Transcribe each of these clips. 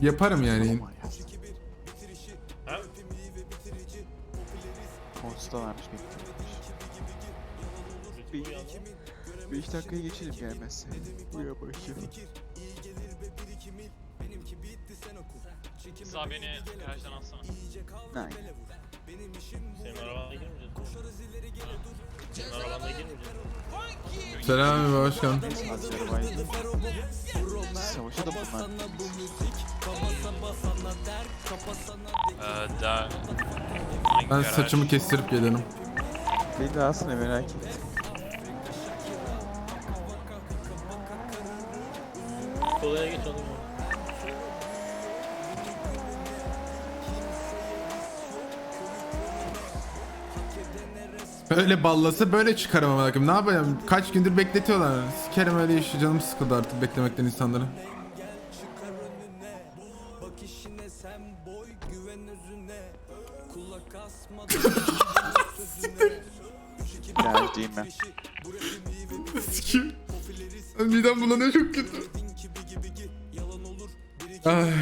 Yaparım yani. Ha? Konsta varmış bekliyormuş. 5 dakikaya geçelim gelmezse. Buraya başlayalım. Sağ beni garajdan alsana. Nine. Senin arabana girmeyeceğiz. Senin arabana girmeyeceğiz. Selam abi hoş geldin. Azerbaycan. Savaşa da bunlar. Ee, da... Ben saçımı kestirip gelirim. Beni de alsana merak ettim. Kolaya geç oğlum. Böyle ballası böyle çıkarım ama bakayım. Ne yapayım? Kaç gündür bekletiyorlar. Sikerim öyle işi canım sıkıldı artık beklemekten insanları. Garajdayım ben. Sikim. Midem bulanıyor çok kötü. Ay.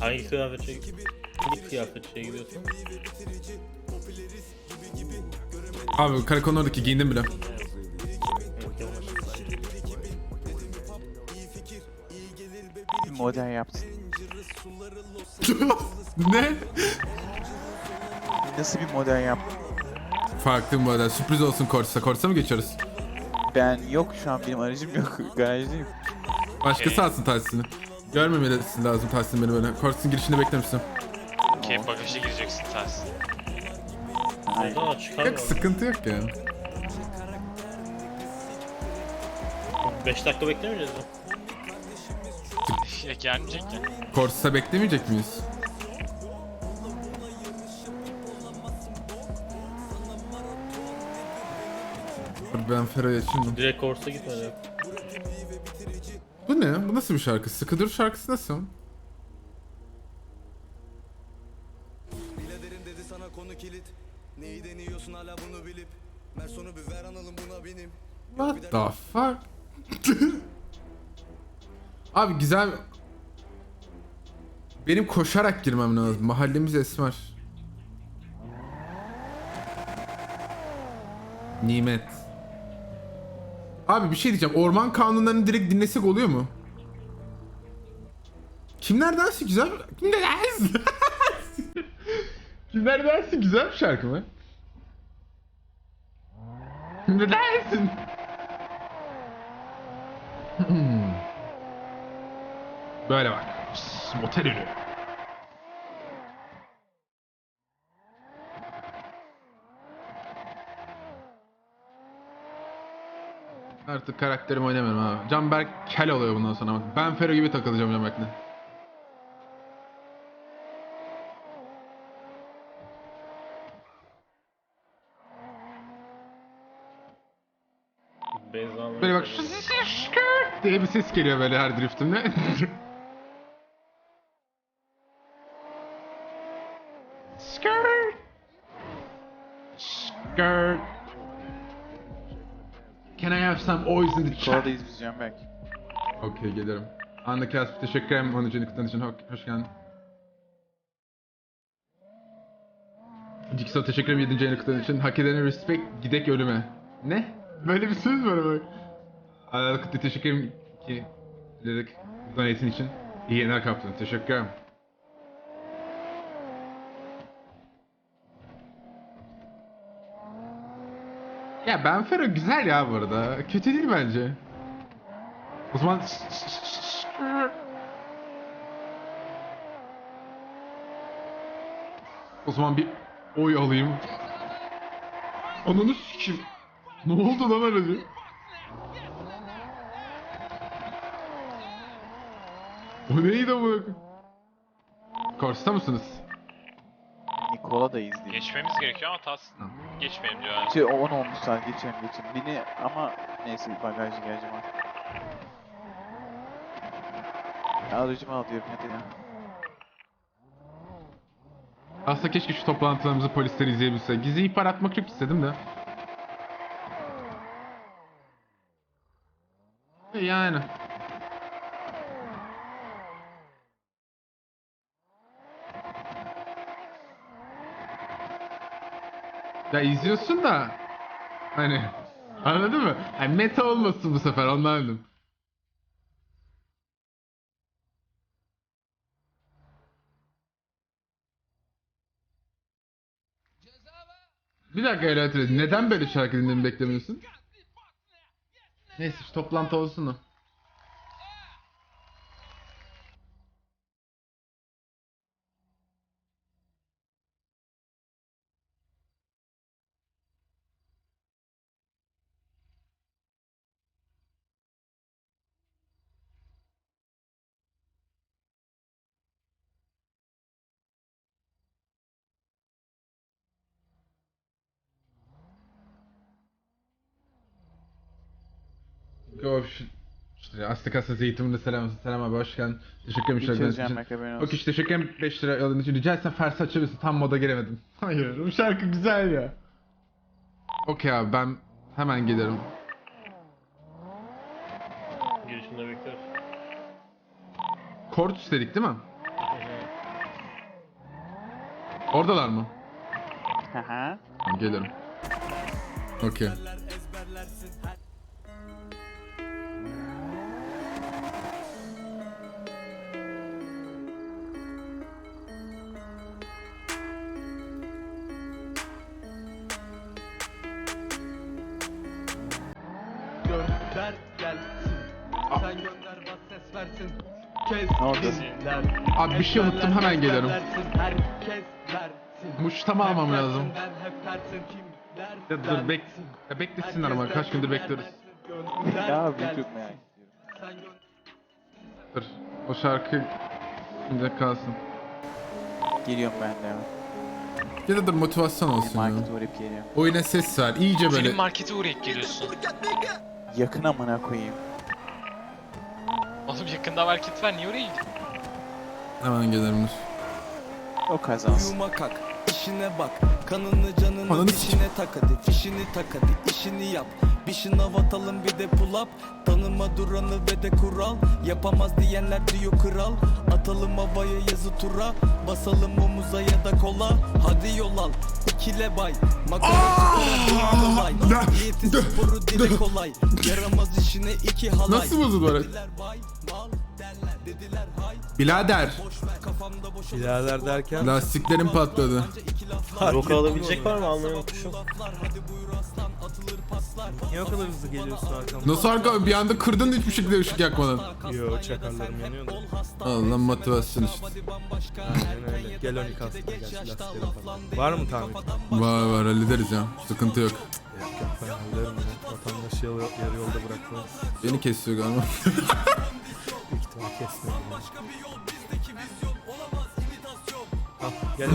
Hangi kıyafet şey? Hangi kıyafet şey gidiyorsun? Abi karakolun oradaki giyindim bile. Bir model yaptın. ne? Nasıl bir model yaptın? Farklı bir model. Sürpriz olsun Corsa. Corsa mı geçiyoruz? Ben yok şu an benim aracım yok. Garajdayım. Başkası Okey. alsın tahsisini. Görmemesi lazım tahsin beni böyle. Corsa'nın girişinde beklemişsin. Okey bagaja gireceksin tersin. Aynen. Aa çıkar Yok sıkıntı yok ya. 5 dakika beklemeyeceğiz mi? Ya gelmeyecek ya. Corsa beklemeyecek miyiz? Dur ben Fero'ya açayım. Direkt Korsa gitmedi. Bu ne? Bu nasıl bir şarkı? Sıkı dur şarkısı nasıl? Abi güzel... Benim koşarak girmem lazım. Mahallemiz esmer. Nimet. Abi bir şey diyeceğim. Orman kanunlarını direkt dinlesek oluyor mu? Kimler dansı güzel? Kimler dansı? Kimler dansı güzel bir şarkı mı? Kimler dansı? Böyle bak. Motel ünü. Artık karakterimi oynamıyorum abi. Canberk kel oluyor bundan sonra. Ben Fero gibi takılacağım Canberk'le. Böyle bak diye bir ses geliyor böyle her driftimde. Can I have some oils in the chat? Koladayız biz Canberk. Okey gelirim. Anna Kasp teşekkür ederim 10. kutlan için. Hoş, hoş geldin. Jigsaw teşekkür ederim 7. ayını kutlan için. Hak edene respect, gidek ölüme. Ne? Böyle bir söz var bak. Anna Kutlu teşekkür ederim ki dedik donate'in için. İyi yener kaptın. Teşekkür ederim. Ya Ben Fero güzel ya bu arada. Kötü değil bence. O zaman O zaman bir oy alayım. Ananı sikim. Ne oldu lan öyle? O neydi bu? Korsta mısınız? Nikoladayız diye. Geçmemiz gerekiyor ama tas geçmeyelim diyor yani. Şey 10 olmuş saat geçelim geçelim. Beni ama neyse bagajı geleceğim artık. Aracımı al diyorum hadi ya. Aslında keşke şu toplantılarımızı polisler izleyebilse. Gizli ihbar atmak çok istedim de. yani. Ya izliyorsun da hani anladın mı? Yani meta olmasın bu sefer anladım. Bir dakika Elatri, neden böyle şarkı dinlememi beklemiyorsun? Neyse şu toplantı olsun da. Go şu işte Aztek Asas eğitiminde selam olsun. Selam abi hoş geldin. Teşekkür ederim. Yazacağım için. Haberin O olsun. kişi teşekkür ederim 5 lira yolladığın için. Rica etsem Fers açabilirsin. Tam moda gelemedim. Hayır bu şarkı güzel ya. Okey abi ben hemen gelirim. Girişinde bekler. Kort üstelik değil mi? Oradalar mı? Tamam, Gelirim. Okey. Ne oldu? Abi bir şey unuttum, hemen geliyorum. Versin. Muştama almam lazım. Ya dur bek ya beklesinler ama kaç gündür bekliyoruz. Ya istiyorum. Sen gönder. Dur. O şarkı şimdi kalsın. Geliyorum ben de ya. Da dur motivasyon olsun ya. Market uğrayıp geliyorum. Oyuna ses ver. iyice böyle. Film markete uğrayıp geliyorsun. Yakın amına koyayım. Oğlum yakında market var niye oraya gidiyorsun? Hemen gelirim. O kazansın. Uyuma kalk, işine bak Kanını canını Ananı dişine tak hadi Fişini tak hadi, işini yap Bir şınav atalım bir de pull up. Tanıma duranı ve de kural. Yapamaz diyenler diyor kral. Atalım havaya yazı tura. Basalım omuza ya da kola. Hadi yol al, ikile bay. Makarası kolay Diyeti sporu dile kolay. Yaramaz işine iki halay. Nasıl bozuldu orası? Dediler bay, mal derler. Dediler hay, Birader. derken? Lastiklerim patladı. Roka alabilecek var mı? Almayı unutmuşum. Niye o kadar hızlı geliyorsun arkamda? Nasıl arka bir anda kırdın hiçbir şekilde ışık yakmadan. Yo çakarlarım yanıyor da. Allah motivasyon işte. Aynen öyle. Gel Oni kastına gel şu lastikleri falan. Var mı tamir? Var var hallederiz ya. Sıkıntı yok. Yok yok ben hallederim ya. Vatandaşı yarı, yarı yolda bırakmaz. Beni kesiyor galiba. Büyük ihtimal kesmiyor. Gel.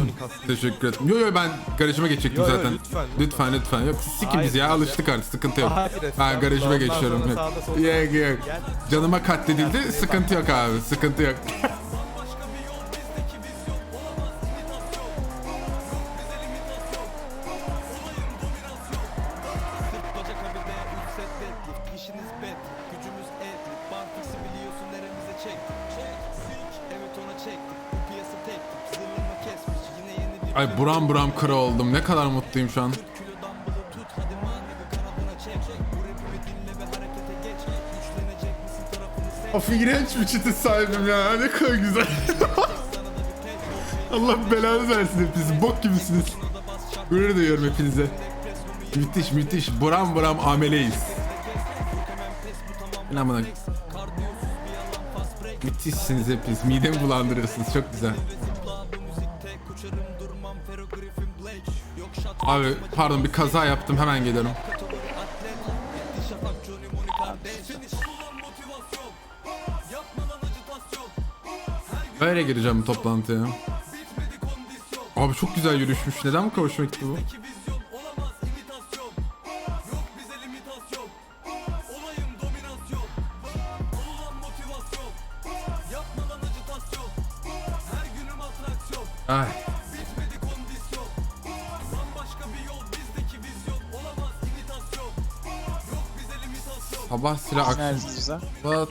Teşekkür ederim. Yo yo ben garajıma geçecektim Yo, yo, zaten. lütfen, lütfen lütfen. Yok siz sikin Hayır, biz ya lütfen. alıştık artık sıkıntı yok. Hayır, Ben estağfurullah. garajıma Ondan geçiyorum. sonra Yok. sağda solda- Yok yok. Gel. Canıma katledildi sıkıntı yok abi sıkıntı yok. Ay buram buram kıra oldum. Ne kadar mutluyum şu an. Of iğrenç bir çite sahibim ya. Ne kadar güzel. Allah belanı versin hepinizi. Bok gibisiniz. Gurur duyuyorum hepinize. Müthiş müthiş. Buram buram ameleyiz. İnan bana. Müthişsiniz hepiniz. Midemi bulandırıyorsunuz. Çok güzel. Abi pardon bir kaza yaptım. Hemen acitasyon Böyle gireceğim bu toplantıya. Abi çok güzel yürüyüşmüş. Neden bu hoşuma gitti bu? Sabah silah lan? What?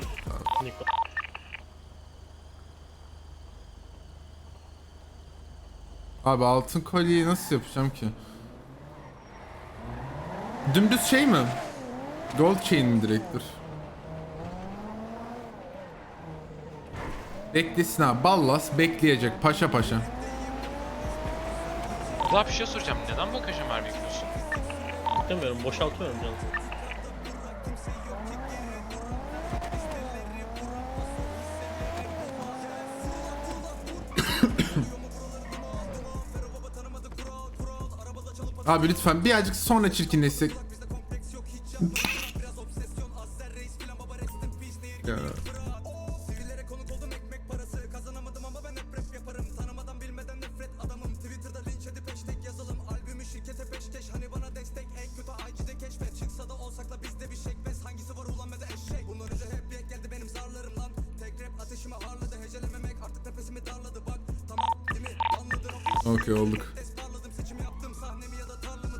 Abi altın kolyeyi nasıl yapacağım ki? Dümdüz şey mi? Gold chain mi direkttir? Beklesin abi. Ballas bekleyecek paşa paşa. Daha bir şey soracağım. Neden bagaja mermi yüklüyorsun? Demiyorum boşaltıyorum canım. Abi lütfen birazcık sonra çirkinleşsek.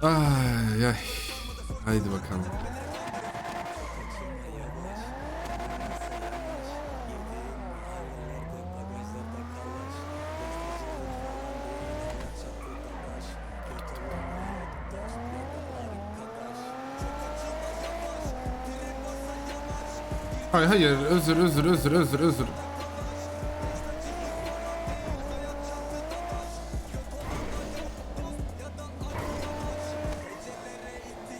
Ay ay. Haydi bakalım. Hayır hayır özür özür özür özür özür.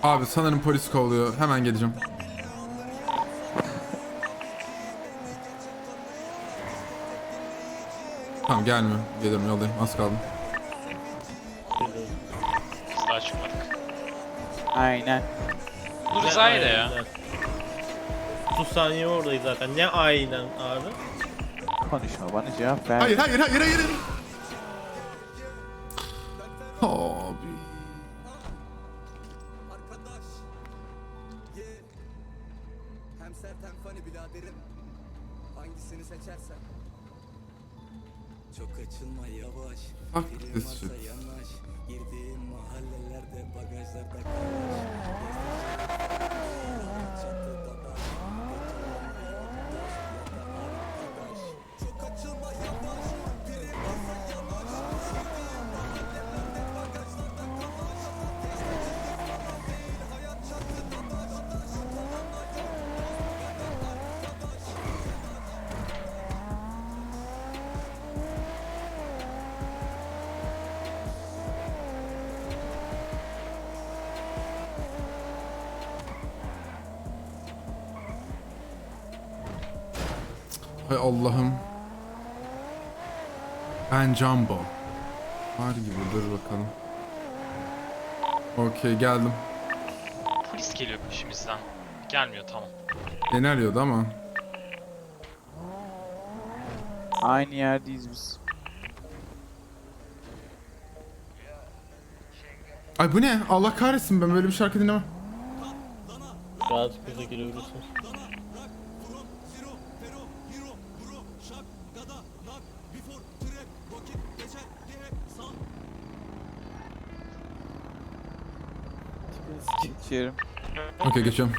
Abi sanırım polis kovalıyor. Hemen geleceğim. Tamam gelmiyor. Gelirim yoldayım. Az kaldım. Daha çıkmadık. Aynen. Bu da ya. aynen? 30 saniye oradayız zaten. Ne aynen abi? Konuşma bana cevap ver. Hayır hayır hayır hayır. Abi. Hem Seçersen Çok açılma yavaş. Fuck Fikrin this varsa shit. yanaş. Girdiğin mahallelerde bagajlarda kalaş Hay Allah'ım. Ben Jumbo. Var gibi dur bakalım. Okey geldim. Polis geliyor peşimizden. Gelmiyor tamam. Beni arıyordu ama. Aynı yerdeyiz biz. Ay bu ne? Allah kahretsin ben böyle bir şarkı dinlemem. Rahat bize girebilirsiniz. Geçiyorum. Okey geçiyorum.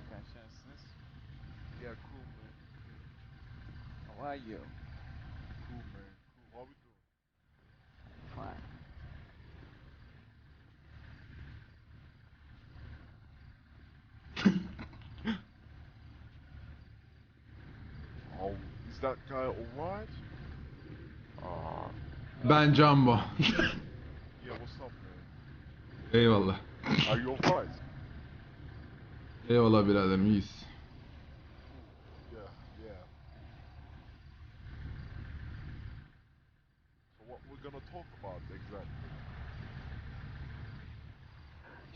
arkadaşlar siz? We are cool man. How are you? Cool man. Cool. How we doing? Fine. oh, is that guy alright? Uh, Ben Jumbo. yeah, what's up man? Eyvallah. Are you alright? Eyvallah biraderim iyiyiz.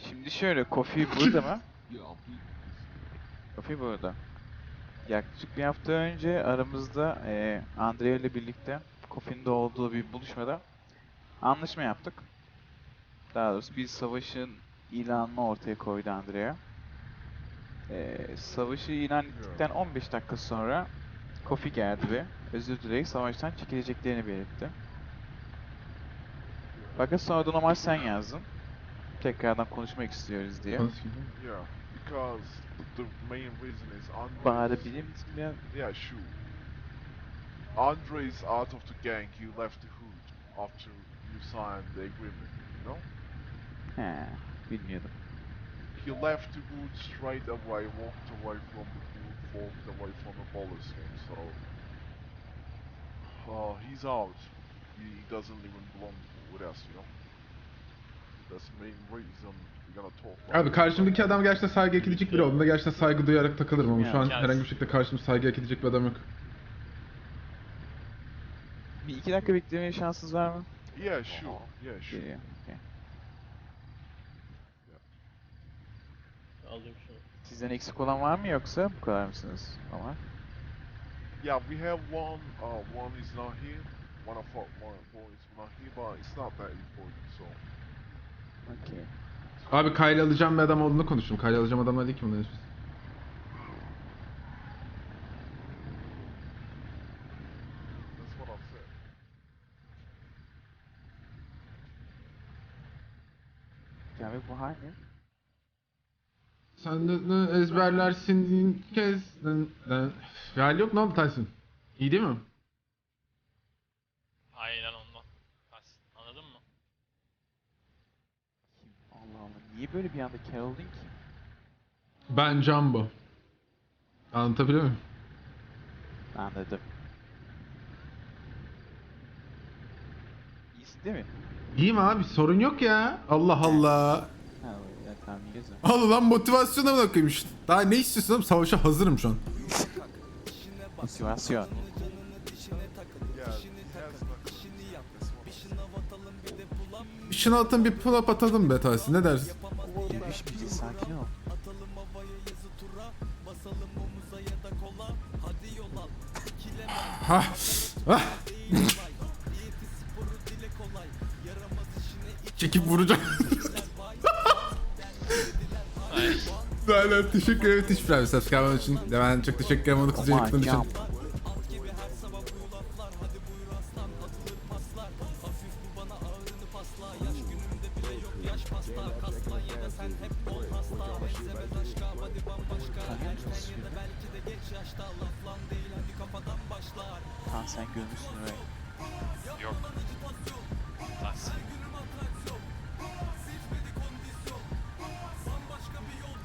Şimdi şöyle, Kofi burada mı? Kofi burada. Yaklaşık bir hafta önce aramızda eee Andrea ile birlikte Kofi'nin de olduğu bir buluşmada anlaşma yaptık. Daha doğrusu bir savaşın ilanını ortaya koydu Andrea. Eee savaşı ilan ettikten 15 dakika sonra Kofi geldi ve özür dileyerek savaştan çekileceklerini belirtti. Fakat sonradan Omar sen yazdın. Tekrardan konuşmak istiyoruz diye. Yeah, because the, main reason is Andre. Bağırabilir misin biraz? Yeah, sure. Andre is out of the gang. He left the hood after you signed the agreement. You know? He, bilmiyordum. He left the hood straight away, walked away from the hood, walked away from the police game. So, uh, he's out. He doesn't even belong with us. You know? That's the main reason we're gonna talk. about Abi karşımdaki adam gerçekten saygı hak edecek biri olduğunda gerçekten saygı duyarak takılırım ama şu an herhangi bir şekilde karşımda saygı hak edecek bir adam yok. Bir iki dakika beklemeye şansınız var mı? Yeah, sure. Yeah, sure. Geliyor. okey. Alayım şunu. Sizden eksik olan var mı yoksa bu kadar mısınız? Ama Yeah, we have one. Uh, one is not here. One of our one boys not here, but it's not that important. So, okey. Abi Kyle alacağım bir adam olduğunu konuştum. Kyle alacağım adamlar değil ki bunların hiçbirisi. that's what I said. Yani bu hangi? Sen de, de ezberlersin kez. Hali yok ne oldu Tyson? İyi değil mi? Aynen ondan. Bas, Anladın mı? Allah Allah. Niye böyle bir anda kel oldun ki? Ben Jumbo. Anlatabiliyor muyum? Anladım. İyisin değil mi? İyiyim abi sorun yok ya. Allah Allah. Tamam o. Al lan motivasyona bakayım işte. Daha ne istiyorsun oğlum? Savaşa hazırım şu an. Motivasyon. Bir atın bir pull up atalım be Tahsin ne dersin? Yürüyüş müziği sakin ol. Ha. Ha. Çekip vuracağım. Aynen teşekkür ederim Tiş Prime subscribe için. De ben çok teşekkür ederim onu kızı Aman yıktığın için. sen görmüşsün öyle. yok. Tahsin.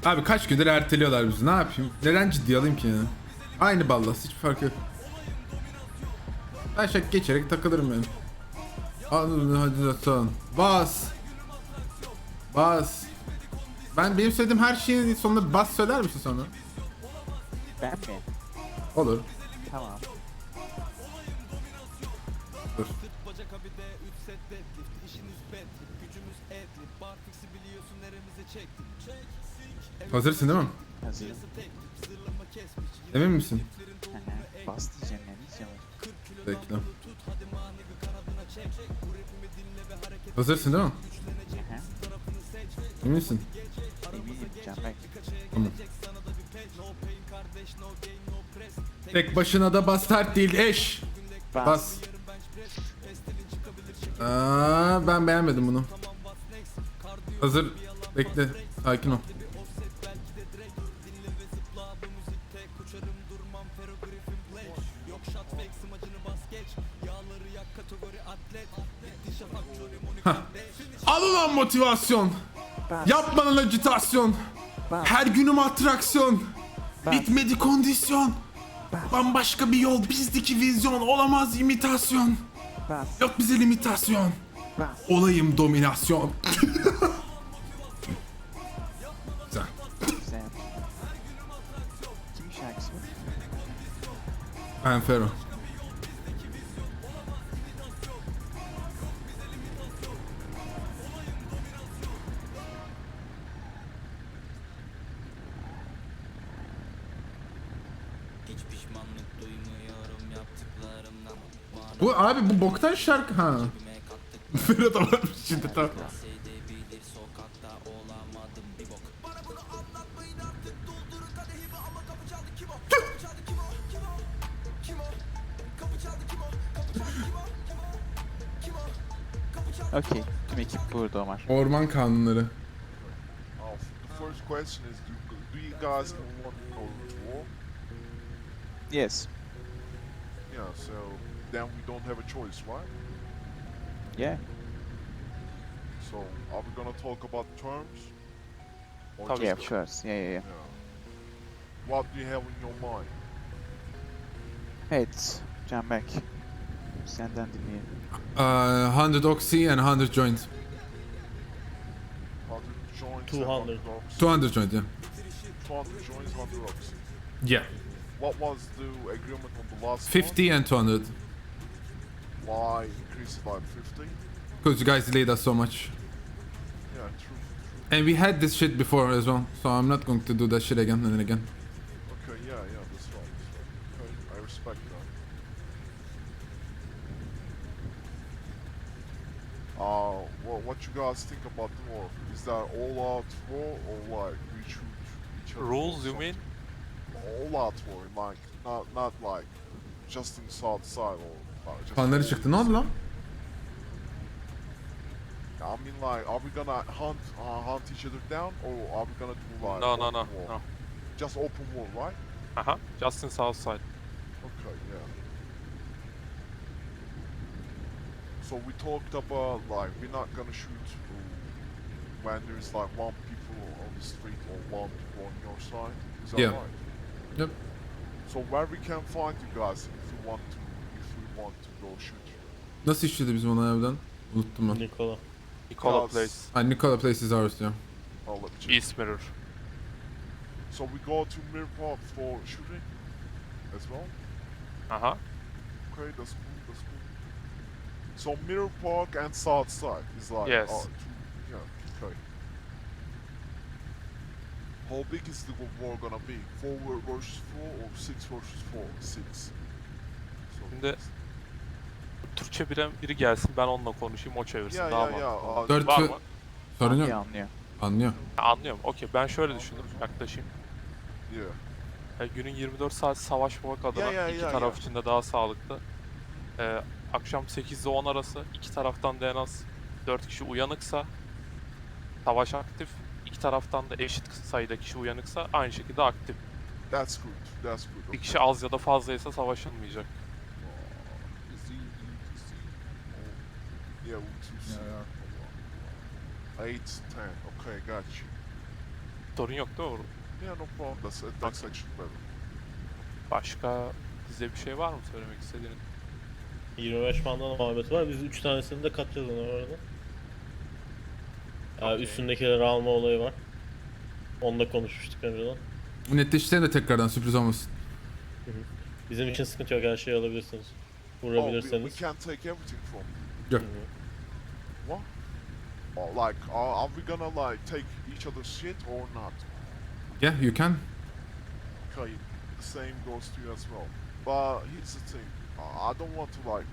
Abi kaç gündür erteliyorlar bizi ne yapayım? Neden ciddiye alayım ki ya? Aynı ballas hiç fark yok. Ben şak geçerek takılırım benim. Hadi. Bas. Bas. Ben benim söylediğim her şeyin sonunda bas söyler misin sonra? Ben mi? Olur. Tamam. Dur. Hazırsın değil mi? Hazırım. Emin misin? Bas diyeceğim ne diyeceğim. Bekle. Hazırsın değil mi? Hı. Eminsin. Eminim Canberk. Tamam. Tek başına da bas sert değil eş. Bas. Bas. Aa, ben beğenmedim bunu. Hazır. Bekle. Sakin ol. Al ulan motivasyon. Yapma lan acitasyon. Bas. Her günüm atraksiyon. Bitmedi kondisyon. Bambaşka bir yol, bizdeki vizyon olamaz imitasyon. Yok bize limitasyon. Olayım dominasyon. Güzel. Güzel. Kimin şarkısı? Ben Fero. Bu abi bu boktan şarkı ha. da varmış şimdi tamam. Bahsedebilir sokakta olamadım bir bok Okey. Tüm ekip burada Omar. Orman kanunları. The first question is, do, do you guys want to? Yes. Yeah, so then we don't have a choice, right? Yeah. So are we gonna talk about terms? Or Tabii Yeah, of course. Yeah, yeah, yeah. Yeah. What do you have in your mind? Evet. Canberk. Senden dinleyelim. Uh, 100 oxy and 100 joint. 100 joints 200. and 100 ox. 200 joint yeah. 200 joints, 100 ox. Yeah. What was the agreement on the last 50 and 200. Why increase it by 50? Because you guys delayed us so much. Yeah, true, true. And we had this shit before as well. So I'm not going to do that shit again and again. Okay, yeah, yeah, that's right, that's right. Okay, I respect that. Uh, well, what you guys think about the war? Is that all out war or like we shoot each other? or Rules, you mean? Something? All out war, like not not like just in south side or uh, just. Fanları all- çıktı. Ne oldu lan? I mean, like, are we gonna hunt uh, hunt each other down or are we gonna do like No, no, open no, war? no. Just open war, right? Uh huh. Just in south side. Okay, yeah. So we talked about like we're not gonna shoot uh, when there's like one people on the street or one people on your side. Is that Yeah. right? Yep. So where we can find you guys if you want to if we want to go shoot you. Nasıl işledi bizim ona evden? Unuttum ben. Nikola. Nikola Because- Place. Ha, Nikola Place is ours ya. Let check. East Mirror. So we go to Mirror Park for shooting as well. Aha. Okay, that's cool. That's cool. So Mirror Park and South Side is like Yes. uh, two, yeah. Okay. How big is the war gonna be? Four ver- versus four or six versus four? Six. So Şimdi Türkçe bilen biri gelsin ben onunla konuşayım o çevirsin yeah, daha yeah. Uh, Dört Var mı? Sorun Anlıyor, yok. anlıyor. Anlıyor. Ha, anlıyorum. Okey ben şöyle düşündüm yaklaşayım. yeah. E, günün 24 saat savaşmamak adına Ya, ya, iki ya, taraf ya. için de daha sağlıklı. E, akşam 8 ile 10 arası iki taraftan da en az 4 kişi uyanıksa savaş aktif. İki taraftan da eşit sayıda kişi uyanıksa aynı şekilde aktif. That's good. That's good. Bir kişi az ya da fazlaysa savaşılmayacak. Yeah. Eight, ten. Okay, got you. Sorun yok değil mi? Yeah, no problem. That's that's actually better. Başka size bir şey var mı söylemek istediğiniz? 25 bandan muhabbeti var. Biz 3 tanesini de katacağız ona arada. Ya Okey. üstündekileri alma olayı var. Onunla konuşmuştuk önceden. Netleştirelim de tekrardan sürpriz olmasın. Bizim için sıkıntı yok her şeyi alabilirsiniz. Oh, we, we Vurabilirseniz. can take everything from you. Yok. Hı hı. What? Oh, like, are, are we gonna like take each other's shit or not? Yeah, you can. Okay, the same goes to you as well. But here's the thing, uh, I don't want to like,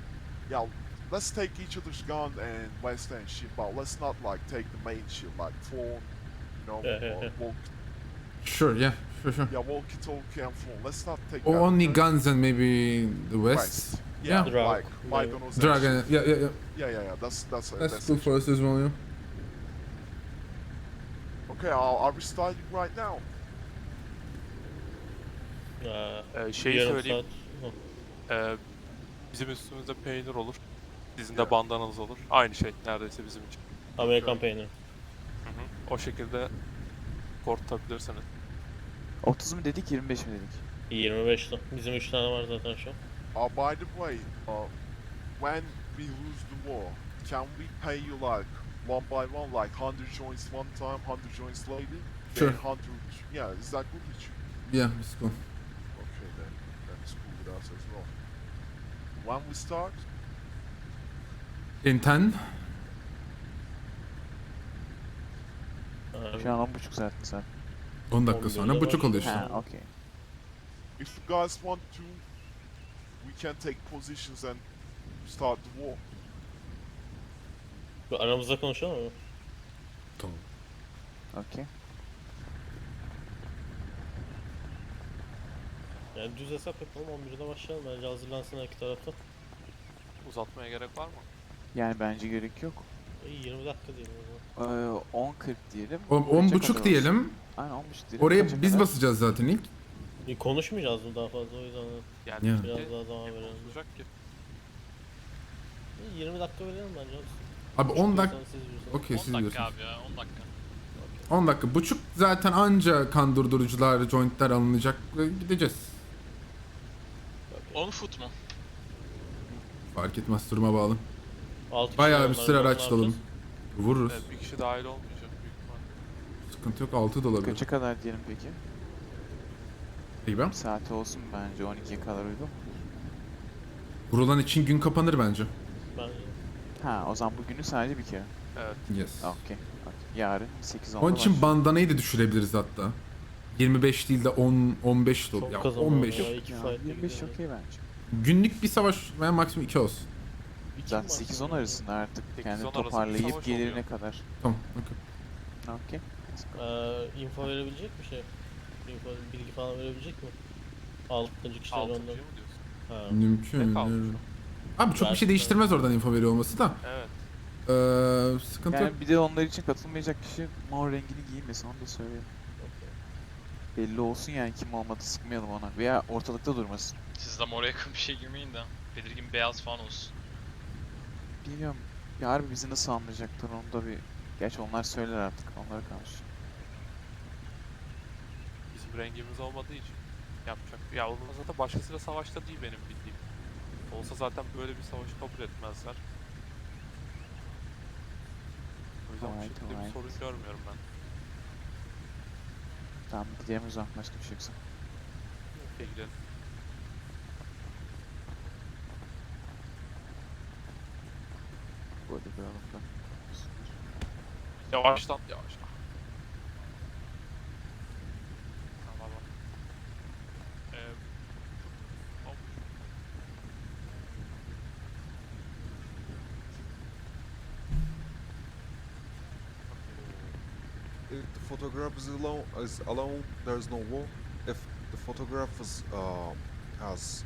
yeah, let's take each other's gun and West End shit, but let's not like take the main shit like phone, you know, Yeah, yeah, or yeah. walk, Sure, yeah, sure, sure. yeah, walkie-talkie and phone. Let's not take O that. only okay? guns and maybe the West. West. Yeah. Yeah, Drug, like maybe. Mykonos and Dragon, shit. yeah, yeah, yeah. Yeah, yeah, yeah. That's that's That's that's cool for us as well, yeah. Okay, I'll, I'll restart you right now. Uh, ee, Ee, şeyi yarım söyleyeyim. saat. Hı. Ee, bizim üstümüzde peynir olur. Sizin de bandanız olur. Aynı şey neredeyse bizim için. Amerikan peyniri. Hı hı. O şekilde korkutabilirsiniz. 30 mu dedik 25 mi dedik? 25'te. Bizim 3 tane var zaten şu an. Uh, by the way, uh, when we lose the war, can we pay you like one by one, like 100 joints one time, 100 joints later? Sure. Then 100, yeah, is that good with you? Yeah, let's go. Okay, then that's cool with us as well. When we start, In 10. Ee, Şu an 10.30 saat saat? 10 dakika 11'de sonra buçuk oluyor işte. Ha okey. if you guys want to, we can take positions and start the war. aramızda konuşalım mı? Tamam. Okey. Yani düz hesap yapalım 11'de başlayalım bence hazırlansın her iki tarafta. Uzatmaya gerek var mı? Yani bence gerek yok. İyi 20 dakika diyelim o zaman. Ee, 10.40 diyelim. O- Kaça 10 kadar buçuk diyelim. Aynen 10.30 diyelim. Oraya Kaça biz kadar? basacağız zaten ilk. Bir konuşmayacağız mı daha fazla o yüzden Yani Ya. bir biraz daha zaman verelim. konuşulacak ki? İyi, 20 dakika verelim bence abi. Abi 10 dakika. Siz. Okey siz biliyorsunuz. abi ya 10 dakika. 10 dakika. Buçuk zaten anca kan durdurucular, jointler alınacak gideceğiz. 10 foot mu? Fark etmez duruma bağlı. Altı kişi Bayağı bir onlar, süre dalalım. Vururuz. Evet, bir kişi dahil olmayacak büyük ihtimal. Sıkıntı yok 6 da olabilir. Kaça kadar diyelim peki? İyi ben. Saati olsun bence 12'ye kadar uygun? Vurulan için gün kapanır bence. Ben Ha o zaman bugünü sadece bir kere. Evet. Yes. Okey. okey. Yarın 8-10'da Onun için bandanayı da düşürebiliriz hatta. 25 değil de 10 15 de olur. Çok Ya kazanmalı 15. ya. iki Ya, fight de 25 gidiyor. okey bence. Günlük bir savaş veya maksimum 2 olsun. Zaten mi var 8-10 sanırım? arasında artık 8-10 kendini bir toparlayıp oluyor. kadar. Tamam. okey. Okey. Ee, info verebilecek mi şey? Info, bilgi falan verebilecek mi? Altıncı kişiler Altıncı ondan. Ha. Mümkün. Abi çok bir şey değiştirmez oradan info veriyor olması da. Evet. Ee, sıkıntı yok. Yani bir de onlar için katılmayacak kişi mor rengini giymesin onu da söyleyeyim. Belli olsun yani kim olmadı sıkmayalım ona. Veya ortalıkta durmasın. Siz de oraya yakın bir şey girmeyin de. Belirgin beyaz falan olsun. Bilmiyorum. Ya harbi bizi nasıl anlayacaklar onu da bir... Gerçi onlar söyler artık onlara kalmış. Bizim rengimiz olmadığı için yapacak. Ya onlar zaten başkasıyla savaşta değil benim bildiğim. Olsa zaten böyle bir savaşı kabul etmezler. O yüzden bu Alright, şekilde bir alright. sorun görmüyorum ben. Tamam gidelim o zaman başka bir şey. Okey gidelim. Böyle bir alımda. Yavaştan yavaş. Tamam. Ee, hop. if the photograph is alone, is alone, there's no war. If the photograph is, um, has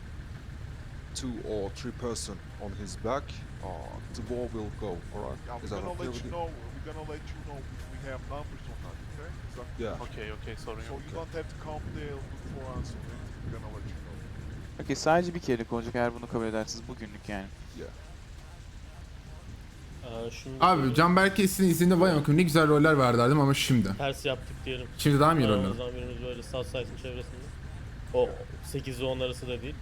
two or three person on his back, uh, the war will go. Alright, Yeah, we're is that gonna okay let with you you? know. We're gonna let you know if we have numbers or not. Okay? Is that Yeah. Okey okey sorun So yok. you don't have to come there look for us or anything. We're gonna let you know. Okey sadece bir kerelik olacak eğer bunu kabul edersiniz bugünlük yani. Ee, şunu da Abi söyleyeyim. Canberk'e sizin izinde vay bakayım ne güzel roller ver derdim ama şimdi. Ters yaptık diyelim. Şimdi daha mı iyi roller? Aramızdan birimiz böyle Southside'ın çevresinde. O 8 ile 10 arası da değil.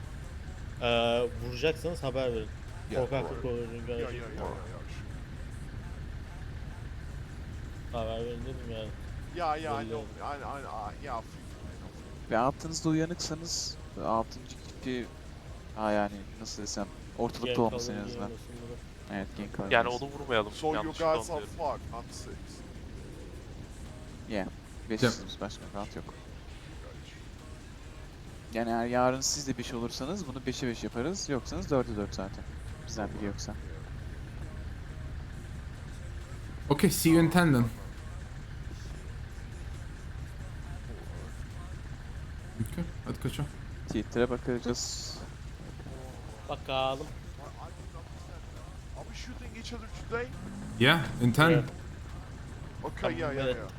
Ee, vuracaksanız haber verin. Korkaklık olur çünkü. Sure. Haber verin dedim yani. Yeah, yeah, I know. I, I, yeah, Ve altınızda uyanıksanız altıncı kişi ha yani nasıl desem ortalıkta Genk olmasın en alın, azından. bunu. Evet genk kalır. Yani onu vurmayalım. So you guys are fucked, not six. Yeah. Beş Yap. kişisiniz başka rahat yok. Yani eğer yarın siz de 5 olursanız bunu 5'e 5 yaparız. Yoksanız 4'e 4 zaten. Bizden biri yoksa. Okay, see you in 10 then. Okay, hadi kaçalım. Twitter'a bakacağız. Bakalım. I, I don't understand. Are we shooting each other today? Yeah, in 10. Yeah. Okay, yeah, yeah, yeah.